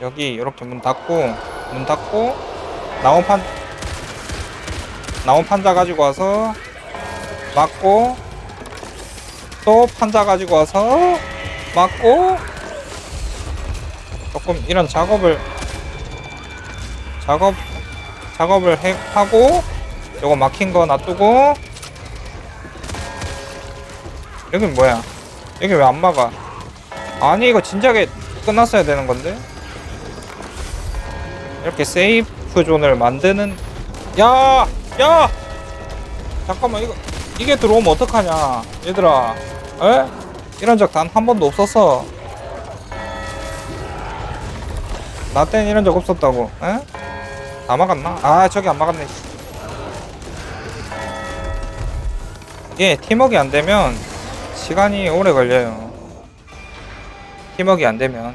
여기 이렇게 문 닫고 문 닫고 나온 판 나온 판자 가지고 와서 막고 또 판자 가지고 와서 막고 조금 이런 작업을 작업 작업을 해, 하고 요거 막힌 거 놔두고 여긴 뭐야? 여기 왜 안 막아? 아니 이거 진작에 끝났어야 되는 건데 이렇게 세이프 존을 만드는 야! 야! 잠깐만 이거 이게 들어오면 어떡하냐 얘들아 에? 이런 적 단 한 번도 없었어 나 땐 이런 적 없었다고 에? 다 막았나? 아 저기 안 막았네 씨. 이게 팀워크 안 되면 시간이 오래 걸려요 팀워크 안 되면